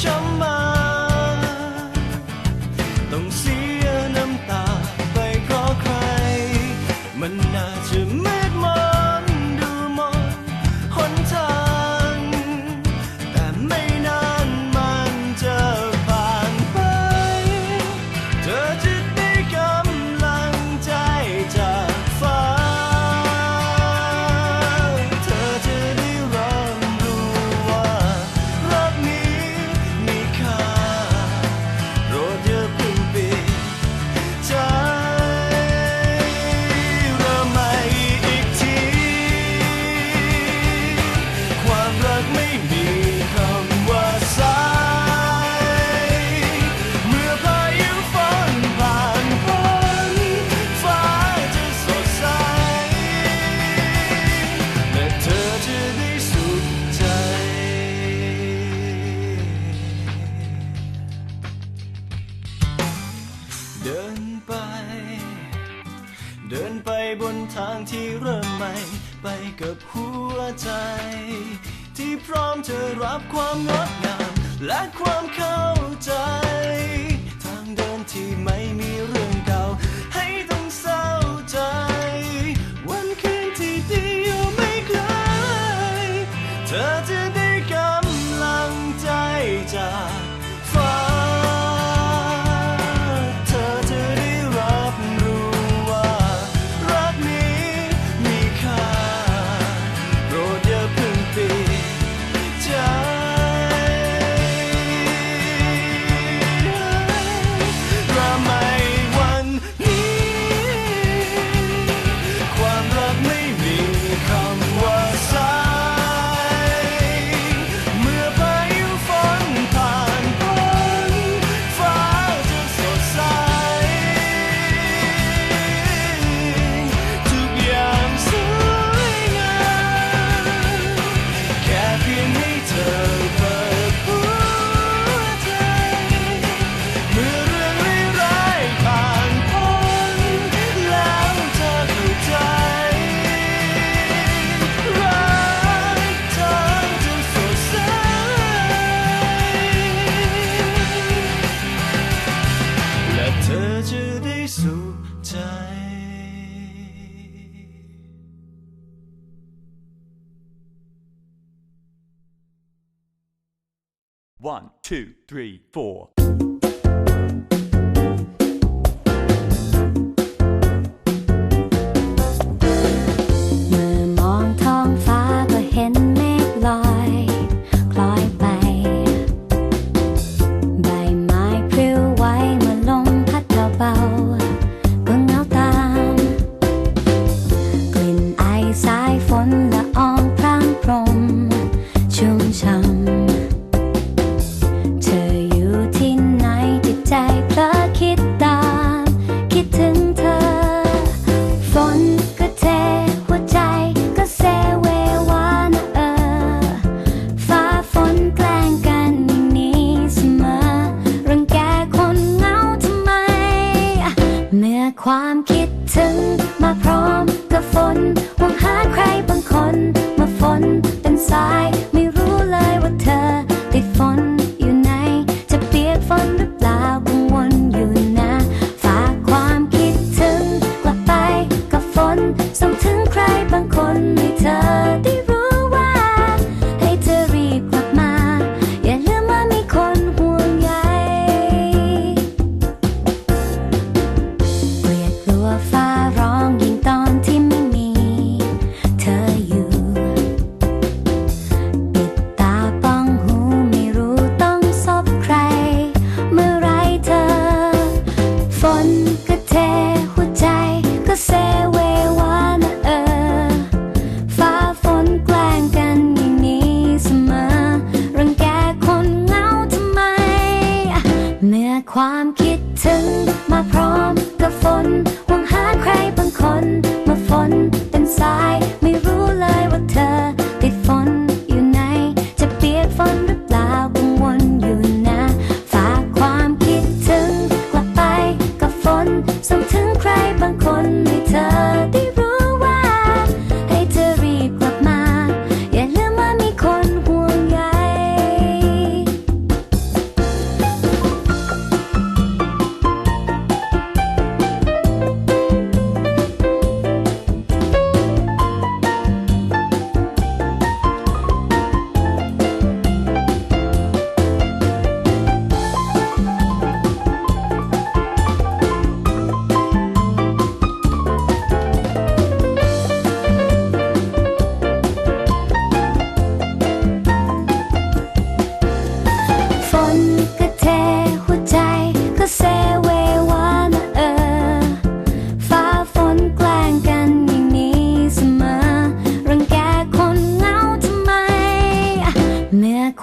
什么 กับหัวใจ ที่พร้อมจะรับความงดงามและความเข้า two, three, four. Kita.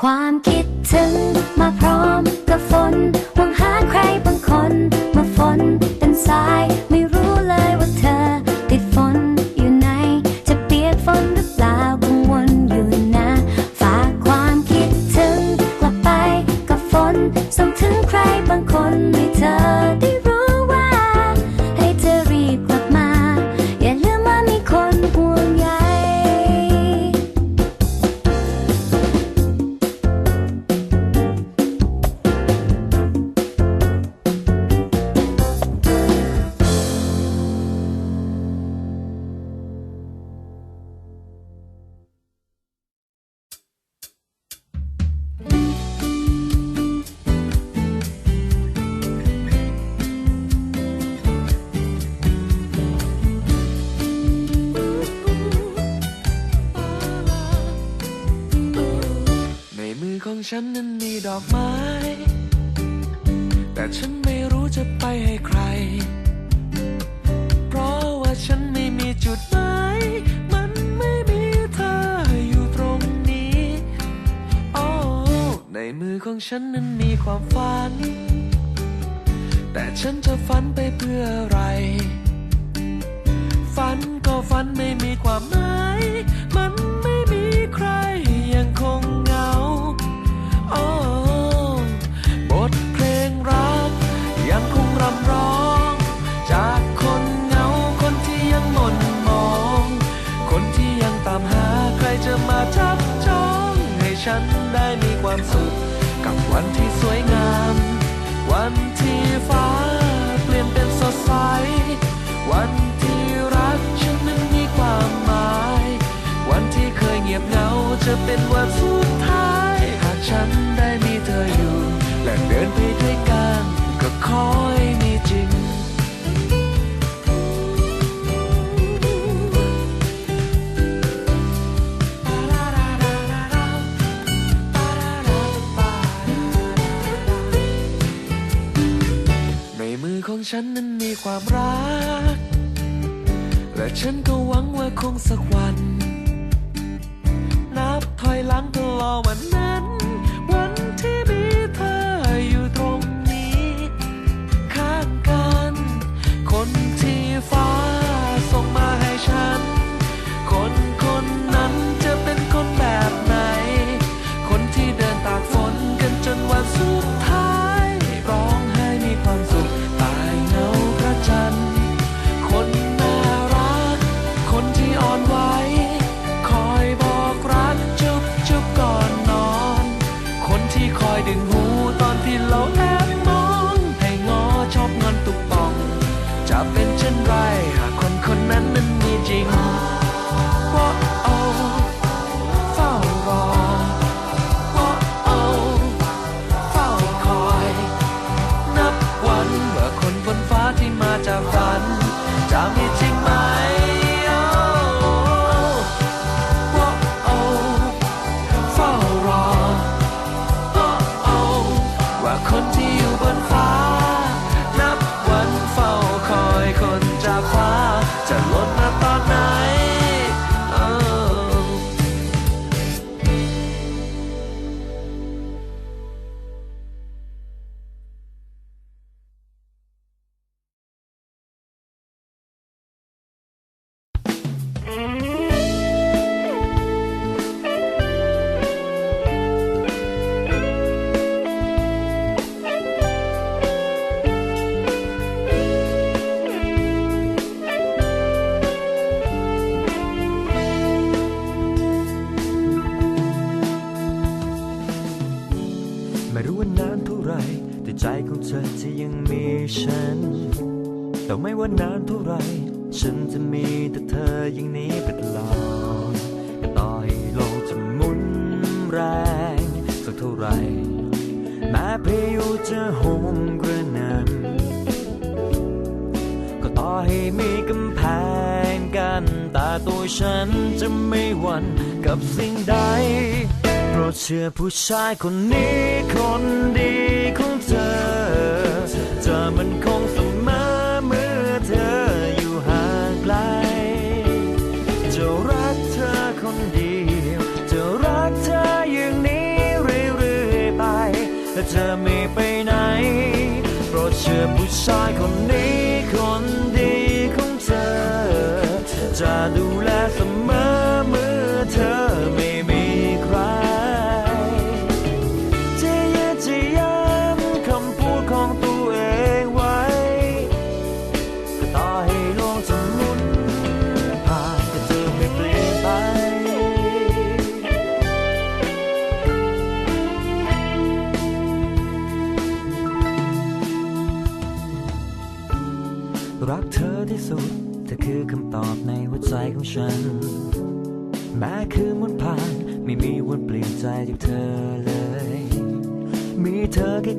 ความคิดถึง มาพร้อมกับฝนหวังหาใครบางคน มาฝนเป็นสายไม่ ของฉันนั้นมีดอกไม้ แต่ฉันไม่รู้จะไปให้ใคร เพราะว่าฉันไม่มีจุดหมาย มันไม่มีเธออยู่ตรงนี้โอ้ในมือของฉันนั้นมีความฝัน แต่ฉันจะฝันไปเพื่ออะไร ฝันก็ฝันไม่มีความหมาย จะเป็นวันสุดท้าย หากฉันได้มีเธออยู่ และเดินไปด้วยกัน ก็ขอให้มีจริง ในมือของฉันนั้นมีความรัก และฉันก็หวังว่าคงสักวัน ថយឡើងទៅលោមិនណា จะ แต่ไม่ว่านานเท่าไร ฉันจะมีแต่เธออย่างนี้ไปตลอดก็ต่อให้โลกจะหมุนแรง สักเท่าไร แม้พายุจะโหมกระหน่ำก็ต่อให้มีกำแพงกัน แต่ตัวฉันจะไม่หวั่นกับสิ่งใด โปรดเชื่อผู้ชายคนนี้คนดีของ ชายคนนี้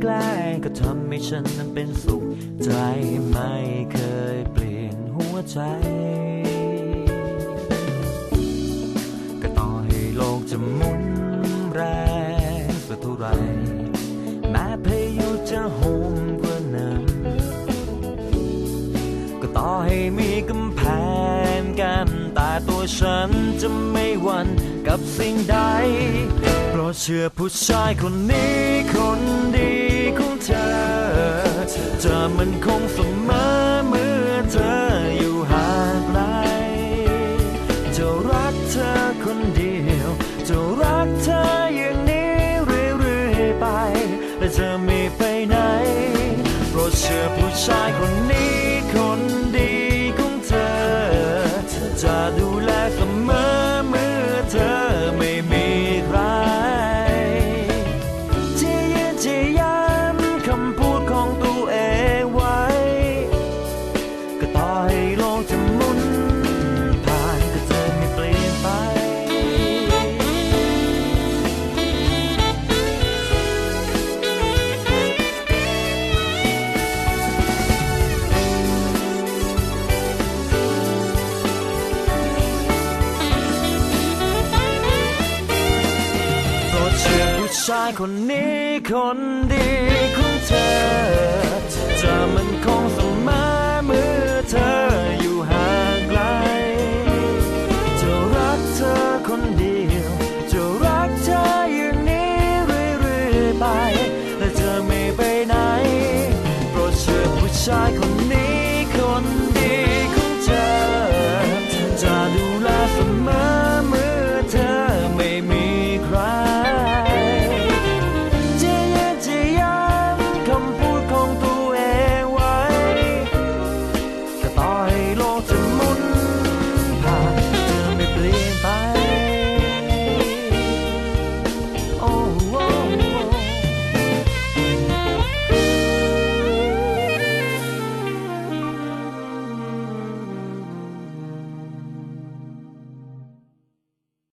กล้ก็ทำให้ฉันนั้นเป็นสุข ใจไม่เคยเปลี่ยนหัวใจ ก็ต่อให้โลกจะหมุนแรงสักเท่าไรแม้พายุจะโหมกระหน่ำก็ต่อให้มีกำแพงกันแต่ตัวฉันจะไม่หวั่นกับสิ่งใดโปรดเชื่อผู้ชายคนนี้คน จะมั ชายคนนี้คนดีของเธอ จะมันคงเสมอเมื่อเธออยู่ห่างไกล จะรักเธอคนเดียว จะรักเธออย่างนี้เรื่อยๆไป และจะไม่ไปไหน โปรดเชื่อผู้ชายคนนี้คนดีของเธอ